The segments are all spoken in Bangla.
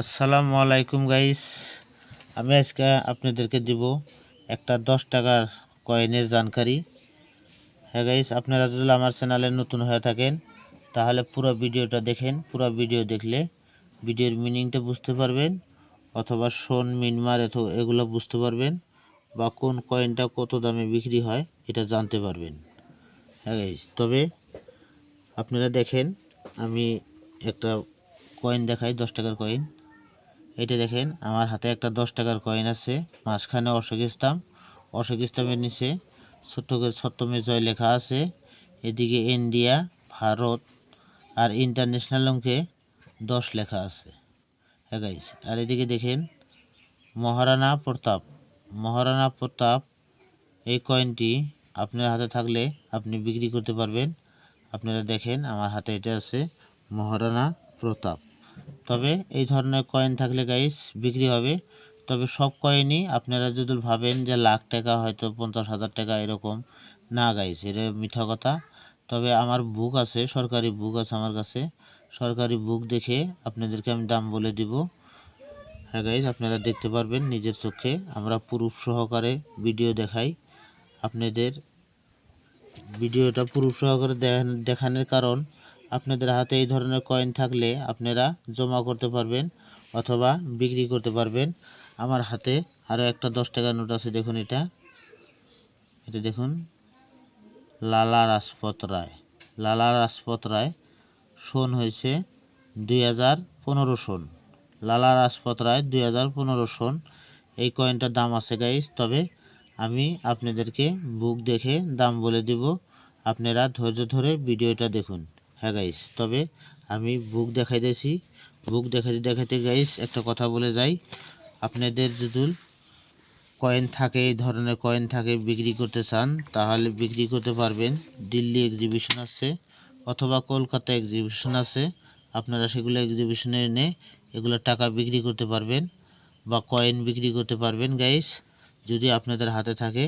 আসসালামু আলাইকুম গাইস। আমি আজকে আপনাদেরকে দিব একটা দশ টাকার কয়েনের জানকারি। হ্যাঁ গাইস, আপনারা যদি আমার চ্যানেলে নতুন হয়ে থাকেন, তাহলে পুরো ভিডিওটা দেখেন। পুরো ভিডিও দেখলে ভিডিওর মিনিংটা বুঝতে পারবেন, অথবা সোন মিনমার এত এগুলো বুঝতে পারবেন, বা কোন কয়েনটা কত দামে বিক্রি হয়, এটা জানতে পারবেন। হ্যাঁ গাইস, তবে আপনারা দেখেন, আমি একটা কয়েন দেখাই, দশ টাকার কয়েন এটা দেখেন, আমার হাতে একটা দশ টাকার কয়েন আছে। মাঝখানে অশোক ইসলাম অশোক ইসলামের নিচে ছোট্ট করে সপ্তমে জয় লেখা আছে। এদিকে ইন্ডিয়া ভারত আর ইন্টারন্যাশনাল অঙ্কে দশ লেখা আছে। হ্যাঁ আর এদিকে দেখেন, মহারানা প্রতাপ। মহারানা প্রতাপ, এই কয়েনটি আপনার হাতে থাকলে আপনি বিক্রি করতে পারবেন। আপনারা দেখেন, আমার হাতে এটা আছে, মহারানা প্রতাপ। তবে এই ধরনের কয়েন থাকলে গাইস বিক্রি হবে। তবে সব কয়েনই আপনারা যদি ভাবেন যে লাখ টাকা হয়তো পঞ্চাশ হাজার টাকা এরকম, না গাইস এটা মিথ্যা কথা। তবে আমার বুক আছে, সরকারি বুক আছে আমার কাছে। সরকারি বুক দেখে আপনাদেরকে আমি দাম বলে দিব। হ্যাঁ গাইস আপনারা দেখতে পারবেন নিজের চোখে। আমরা প্রুফ সহকারে ভিডিও দেখাই। আপনাদের ভিডিওটা প্রুফ সহকারে দেখান- দেখানোর কারণ আপনাদের হাতে এই ধরনের কয়েন থাকলে আপনারা জমা করতে পারবেন অথবা বিক্রি করতে পারবেন। আমার হাতে আরও একটা দশ টাকার নোট আছে, দেখুন এটা। এটা দেখুন, লালা রাজপথ রায়। লালা রাজপথ রায়, সন হয়েছে দুই হাজার পনেরো সন। লালা রাজপথ রায়, দুই হাজার পনেরো সন। এই কয়েনটার দাম আছে গাইস তবে আমি আপনাদেরকে বুক দেখে দাম বলে দিব। আপনারা ধৈর্য ধরে ভিডিওটা দেখুন। হ্যাঁ গাইস তবে আমি বুক দেখাইতেছি বুক দেখাতে দেখাতে গাইস একটা কথা বলে যাই। আপনাদের যদি কয়েন থাকে, এই ধরনের কয়েন থাকে, বিক্রি করতে চান, তাহলে বিক্রি করতে পারবেন। দিল্লি এক্সিবিশন আছে, অথবা কলকাতা এক্সিবিশন আছে। আপনারা সেগুলো এক্সিবিশনে এনে এগুলো টাকা বিক্রি করতে পারবেন বা কয়েন বিক্রি করতে পারবেন গাইস যদি আপনাদের হাতে থাকে,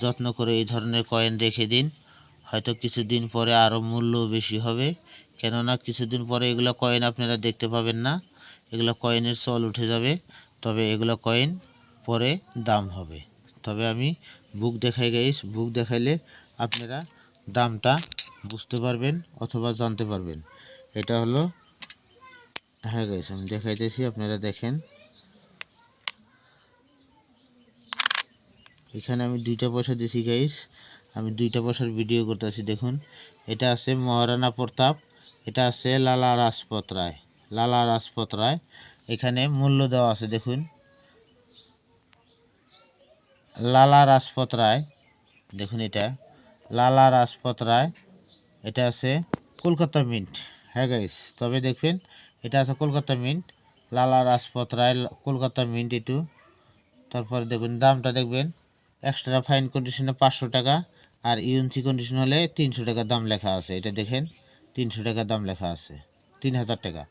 যত্ন করে এই ধরনের কয়েন রেখে দিন। হয়তো কিছুদিন পরে আরও মূল্য বেশি হবে। কেননা কিছুদিন পরে এগুলো কয়েন আপনারা দেখতে পাবেন না। এগুলো কয়েনের চল উঠে যাবে। তবে এগুলো কয়েন পরে দাম হবে। তবে আমি বুক দেখাই গাইস বুক দেখাইলে আপনারা দামটা বুঝতে পারবেন অথবা জানতে পারবেন। এটা হলো হ্যাঁ গাইস আমি দেখাইতেছি, আপনারা দেখেন। এখানে আমি দুইটা পয়সা দিছি গাইস আমি দুইটা পয়সার ভিডিও করতেছি, দেখুন। এটা আছে মহারানা প্রতাপ, এটা আছে লালা রাজপথ রায়। লালা রাজপথ রায়, এখানে মূল্য দেওয়া আছে, দেখুন। লালা রাজপথ রায়, দেখুন এটা। লালা রাজপথ রায়, এটা আছে কলকাতা মিন্ট। হ্যাঁ গাইস তবে দেখবেন, এটা আছে কলকাতা মিন্ট। লালা রাজপথ রায়, কলকাতা মিন্ট একটু তারপরে দেখুন, দামটা দেখবেন এক্সট্রা ফাইন কন্ডিশনে পাঁচশো টাকা। আর ইউএনসি কন্ডিশন হলে তিনশো টাকা দাম লেখা আছে। এটা দেখেন, তিনশো টাকা দাম লেখা আছে। তিন হাজার টাকা।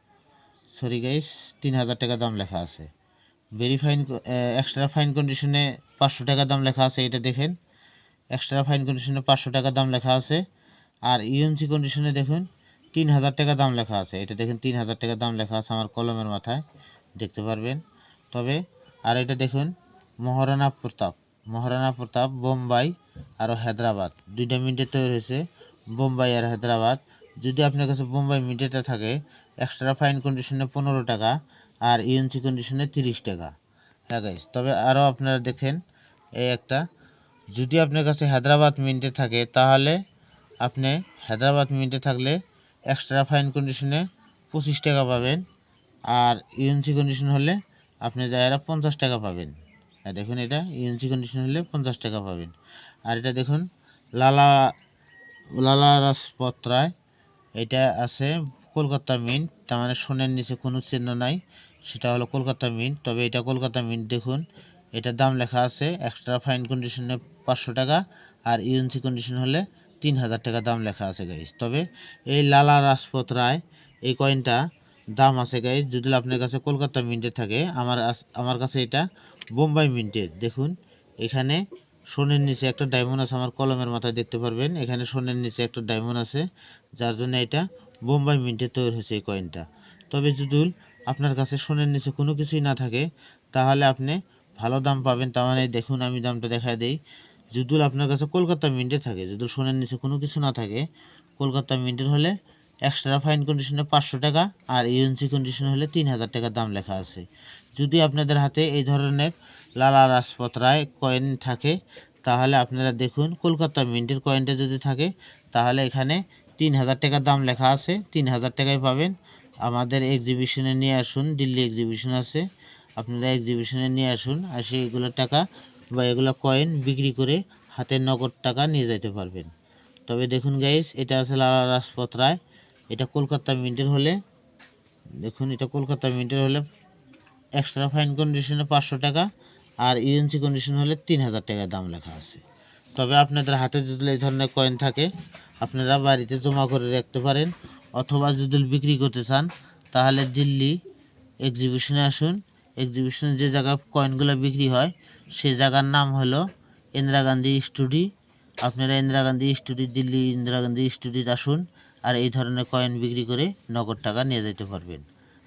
সরি গাইস তিন হাজার টাকা দাম লেখা আছে। ভেরি ফাইন এক্সট্রা ফাইন কন্ডিশনে পাঁচশো টাকা দাম লেখা আছে, এটা দেখেন। এক্সট্রা ফাইন কন্ডিশনে পাঁচশো টাকা দাম লেখা আছে। আর ইউএনসি কন্ডিশনে দেখুন, তিন হাজার টাকা দাম লেখা আছে। এটা দেখেন, তিন হাজার টাকা দাম লেখা আছে আমার কলমের মাথায়। দেখতে পারবেন। তবে, আর এটা দেখুন, মহারানা প্রতাপ। মহারানা প্রতাপ, বোম্বাই আর হায়দ্রাবাদ। দুইটা মিনিটে তৈরি হয়েছে। বোম্বাই আর হায়দ্রাবাদ। যদি আপনার কাছে বোম্বাই মিনিটেটা থাকে এক্সট্রা ফাইন কন্ডিশনে পনেরো টাকা আর ইউএনসি কন্ডিশনে তিরিশ টাকা। হ্যাঁ গাইস তবে আরও আপনারা দেখেন, এই একটা। যদি আপনার কাছে হায়দ্রাবাদ মিনিটে থাকে, তাহলে আপনি হায়দ্রাবাদ মিনিটে থাকলে এক্সট্রা ফাইন কন্ডিশনে পঁচিশ টাকা পাবেন আর ইউএনসি কন্ডিশন হলে আপনি যারা পঞ্চাশ টাকা পাবেন। হ্যাঁ দেখুন এটা ইউএনসি কন্ডিশন হলে পঞ্চাশ টাকা পাবেন। আর এটা দেখুন, লালা লালা রাজপথ রায় এটা আছে কলকাতা মিন্ট তার মানে সোনের নিচে কোনো চিহ্ন নাই, সেটা হলো কলকাতা মিন্ট তবে এটা কলকাতা মিন্ট দেখুন, এটার দাম লেখা আছে এক্সট্রা ফাইন কন্ডিশনে পাঁচশো টাকা, আর ইউএনসি কন্ডিশন হলে তিন হাজার টাকা দাম লেখা আছে গাইস তবে এই লালা রাজপথ রায় এই কয়েনটা দাম আছে গাইস যদি আপনার কাছে কলকাতা মিন্টে থাকে, আমার আমার কাছে এটা বোম্বাই মিন্টের দেখুন, এখানে সোনের নিচে একটা ডায়মন্ড আছে, আমার কলমের মাথায় দেখতে পারবেন। এখানে সোনের নিচে একটা ডায়মন্ড আছে, যার জন্য এটা বোম্বাই মিন্টে তৈরি হয়েছে এই কয়েনটা তবে যদি আপনার কাছে সোনের নিচে কোনো কিছুই না থাকে, তাহলে আপনি ভালো দাম পাবেন। তার মানে দেখুন, আমি দামটা দেখা দেই। যদুল, আপনার কাছে কলকাতা মিন্টে থাকে যদি সোনের নিচে কোনো কিছু না থাকে। কলকাতা মিন্টের হলে এক্সট্রা ফাইন কন্ডিশনে পাঁচশো টাকা আর ইউএনসি কন্ডিশন হলে তিন হাজার টাকা দাম লেখা আছে। যদি আপনাদের হাতে এই ধরনের লালা রাজপথ রায় কয়েন থাকে, তাহলে আপনারা দেখুন কলকাতা মিন্টের কয়েনটা যদি থাকে, তাহলে এখানে তিন হাজার টাকা দাম লেখা আছে। তিন হাজার টাকায় পাবেন। আমাদের এক্সিবিশনে নিয়ে আসুন, দিল্লি এক্সিবিশন আছে। আপনারা এক্সিবিশনে নিয়ে আসুন, আসে এগুলো টাকা বা এগুলো কয়েন বিক্রি করে হাতের নগদ টাকা নিয়ে যেতে পারবেন। তবে দেখুন গাইস এটা আছে লালা রাজপথ রায়। এটা কলকাতা মিন্টের হলে, দেখুন এটা কলকাতা মিন্টের হলে এক্সট্রা ফাইন কন্ডিশনে পাঁচশো টাকা আর ইউএনসি কন্ডিশন হলে তিন হাজার টাকা দাম লেখা আছে। তবে আপনাদের হাতে যদি এই ধরনের কয়েন থাকে, আপনারা বাড়িতে জমা করে রাখতে পারেন অথবা যদি বিক্রি করতে চান, তাহলে দিল্লি এক্সিবিশনে আসুন। এক্সিবিশনে যে জায়গায় কয়েনগুলো বিক্রি হয়, সে জায়গার নাম হলো ইন্দিরা গান্ধী স্টুডি আপনারা ইন্দিরা গান্ধী স্টুডি দিল্লি ইন্দিরা গান্ধী স্টুডিতে আসুন। আর এই ধরনের কয়েন বিক্রি করে নগদ টাকা নিয়ে যেতে পারবেন।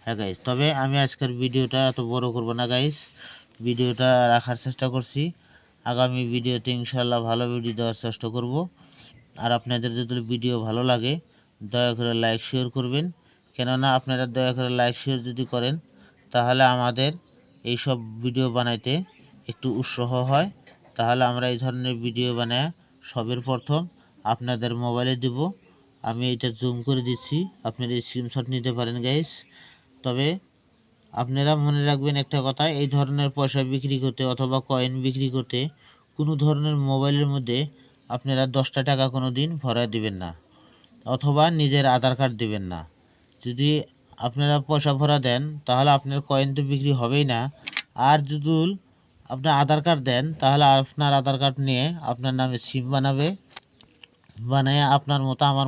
হ্যাঁ গাইস তবে আমি আজকের ভিডিওটা এত বড় করব না গাইস ভিডিওটা রাখার চেষ্টা করছি। আগামী ভিডিওতে ইনশাল্লাহ ভালো ভিডিও দেওয়ার চেষ্টা করব। আর আপনাদের যদি ভিডিও ভালো লাগে, দয়া করে লাইক শেয়ার করবেন। কেননা আপনারা দয়া করে লাইক শেয়ার যদি করেন, তাহলে আমাদের এই সব ভিডিও বানাইতে একটু উৎসাহ হয়। তাহলে আমরা এই ধরনের ভিডিও বানায় সবের প্রথম আপনাদের মোবাইলে দেব। আমি এটা জুম করে দিচ্ছি। আপনারা স্ক্রিনশট নিতে পারেন গাইস তবে আপনারা মনে রাখবেন একটা কথা, এই ধরনের পয়সা বিক্রি করতে অথবা কয়েন বিক্রি করতে কোনো ধরনের মোবাইলের মধ্যে আপনারা দশটা টাকা কোনো দিন ভরায় দিবেন না, অথবা নিজের আধার কার্ড দিবেন না। যদি আপনারা পয়সা ভরা দেন, তাহলে আপনার কয়েন তো বিক্রি হবেই না। আর যদি আপনার আধার কার্ড দেন, তাহলে আপনার আধার কার্ড নিয়ে আপনার নামে সিম বানাবে, বানায় আপনার মতো আমার